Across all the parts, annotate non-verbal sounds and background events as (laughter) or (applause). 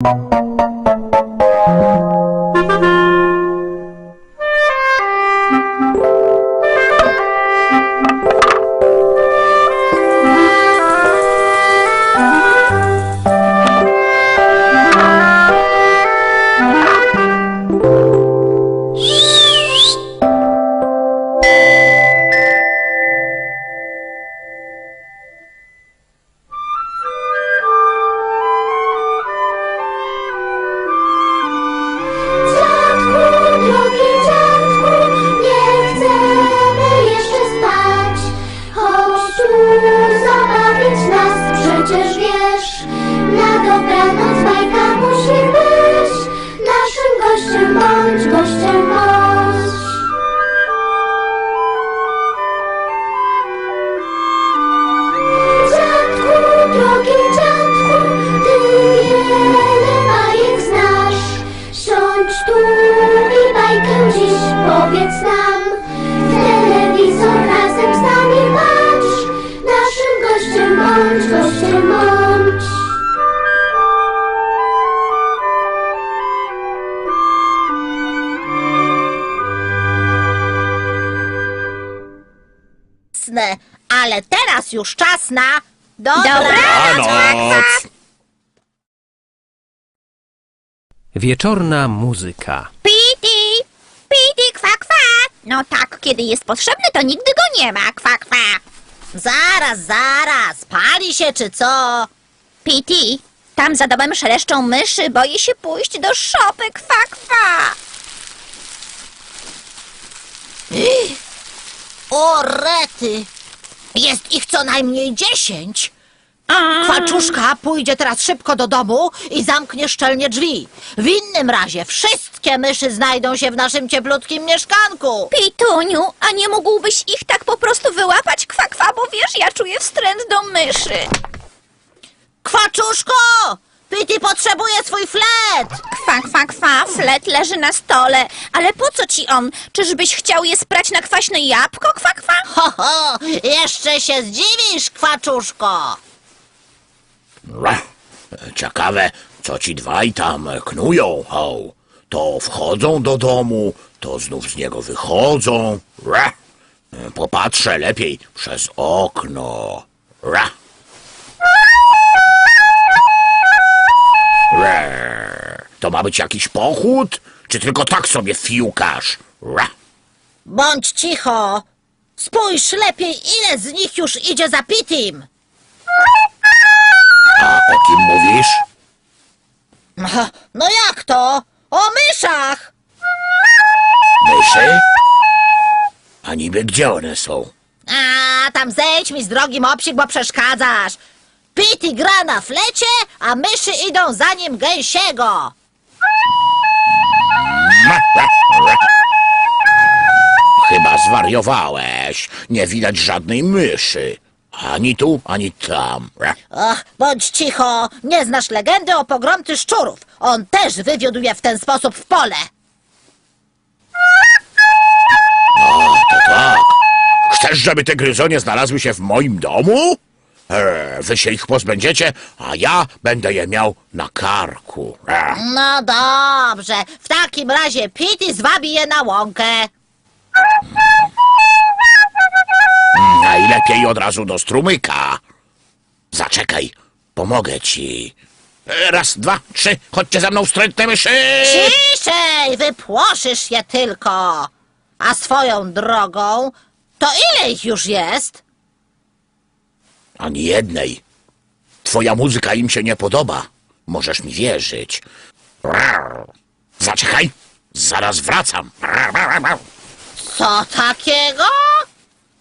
Música gościem bądź. Jasne, ale teraz już czas na... Dobranoc! Wieczorna muzyka. Piti! Piti, kwa, kwa! No tak, kiedy jest potrzebny, to nigdy go nie ma, kwa, kwa. Zaraz, zaraz, pali się czy co? Piti, tam za domem szeleszczą myszy, boję się pójść do szopy, kwa, kwa. O, rety! Jest ich co najmniej dziesięć. Kwaczuszka pójdzie teraz szybko do domu i zamknie szczelnie drzwi. W innym razie wszystkie myszy znajdą się w naszym cieplutkim mieszkanku. Pituniu, a nie mógłbyś ich tak po prostu wyłapać, kwa, kwa, bo wiesz, ja czuję wstręt do myszy. Kwaczuszko! Pity potrzebuje swój flet! Kwa, kwa, kwa, flet leży na stole. Ale po co ci on? Czyżbyś chciał je sprać na kwaśne jabłko, kwa, kwa? Ho, ho! Jeszcze się zdziwisz, kwaczuszko! Ciekawe, co ci dwaj tam knują, ho. To wchodzą do domu, to znów z niego wychodzą. Ra. Popatrzę lepiej przez okno. Ra. Ra. To ma być jakiś pochód? Czy tylko tak sobie fiukasz? Ra. Bądź cicho! Spójrz lepiej, ile z nich już idzie za Pitim! A o kim mówisz? (laughs) No jak to? O myszach! Myszy? A niby gdzie one są? A, tam zejdź mi z drogi, mopsik, bo przeszkadzasz. Pity gra na flecie, a myszy idą za nim gęsiego. Chyba zwariowałeś. Nie widać żadnej myszy. Ani tu, ani tam. Och, bądź cicho, nie znasz legendy o pogromcy szczurów. On też wywiódł je w ten sposób w pole. Chcesz, żeby te gryzonie znalazły się w moim domu? E, wy się ich pozbędziecie, a ja będę je miał na karku. E, No dobrze, w takim razie Pity zwabi je na łąkę. najlepiej od razu do strumyka. Zaczekaj, pomogę ci. E, raz, dwa, trzy, chodźcie za mną, wstrętne myszy! Ciszej, wypłoszysz je tylko. A swoją drogą, to ile ich już jest? Ani jednej. Twoja muzyka im się nie podoba. Możesz mi wierzyć. Rar. Zaczekaj, zaraz wracam. Rar, rar, rar. Co takiego?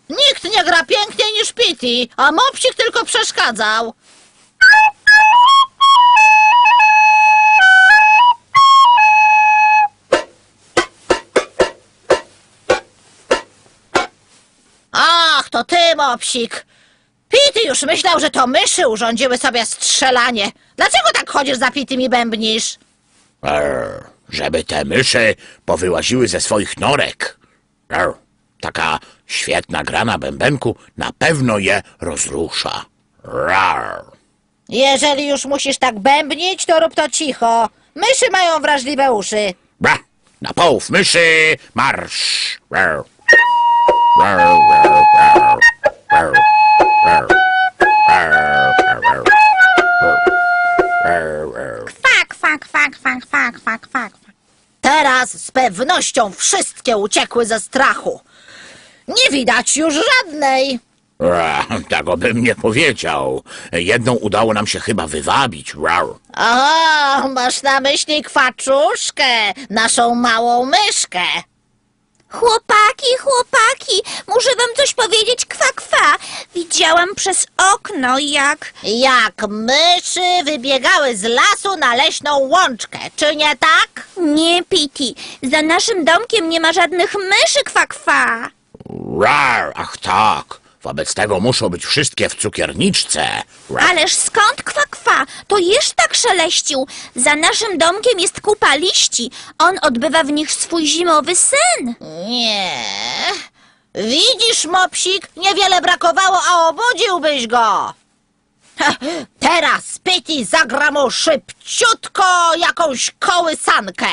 Nikt nie gra piękniej niż Pity, a Mopsik tylko przeszkadzał. To ty, Mopsik. Pity już myślał, że to myszy urządziły sobie strzelanie. Dlaczego tak chodzisz za Pitym i bębnisz? Rar. Żeby te myszy powyłaziły ze swoich norek. Rar. Taka świetna gra na bębenku na pewno je rozrusza. Rar. Jeżeli już musisz tak bębnić, to rób to cicho. Myszy mają wrażliwe uszy. Ra! Na połów myszy, marsz! Rar. Rar, rar, Kwak, kwak, kwak, kwak, kwak, kwak, kwak. Teraz z pewnością wszystkie uciekły ze strachu. Nie widać już żadnej. (laughs) Ra, Tego bym nie powiedział. Jedną udało nam się chyba wywabić. Rar. O, masz na myśli kwaczuszkę, naszą małą myszkę. Chłopaki, chłopaki, muszę wam coś powiedzieć, kwa, kwa. Widziałam przez okno, jak... Jak myszy wybiegały z lasu na leśną łączkę, czy nie tak? Nie, Piti, za naszym domkiem nie ma żadnych myszy, kwa, kwa. Rar. Ach tak. Wobec tego muszą być wszystkie w cukierniczce. Rar. Ależ skąd, kwa, kwa? Jeż tak szeleścił. Za naszym domkiem jest kupa liści. On odbywa w nich swój zimowy sen. Nie. Widzisz, mopsik, niewiele brakowało, a obudziłbyś go. Teraz Pity zagra mu szybciutko jakąś kołysankę.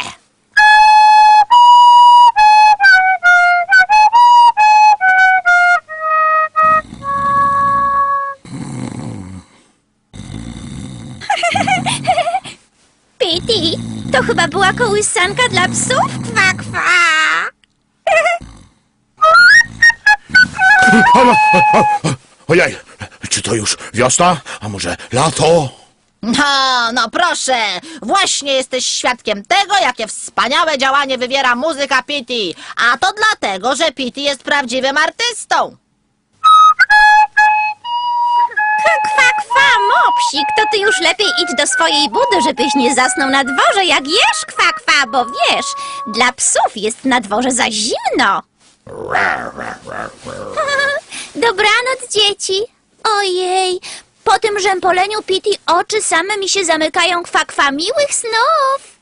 Piti, to chyba była kołysanka dla psów, kwa, kwa. Ojej, czy to już wiosna? A może lato? No, no proszę, właśnie jesteś świadkiem tego, jakie wspaniałe działanie wywiera muzyka Pity. A to dlatego, że Pity jest prawdziwym artystą. Mopsik, to ty już lepiej idź do swojej budy, żebyś nie zasnął na dworze, jak jesz, kwa, kwa, bo wiesz, dla psów jest na dworze za zimno. (laughs) Dobranoc, dzieci. Ojej, po tym rzępoleniu Piti oczy same mi się zamykają, kwa, kwa, miłych snów.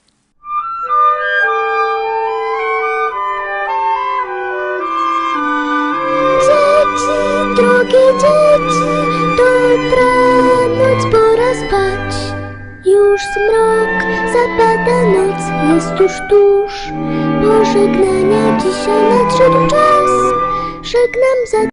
Dzieci, drogie dzieci, pora spać. Już zmrok, zapada noc, jest już tuż. Pożegnania dzisiaj nadszedł czas. Żegnam za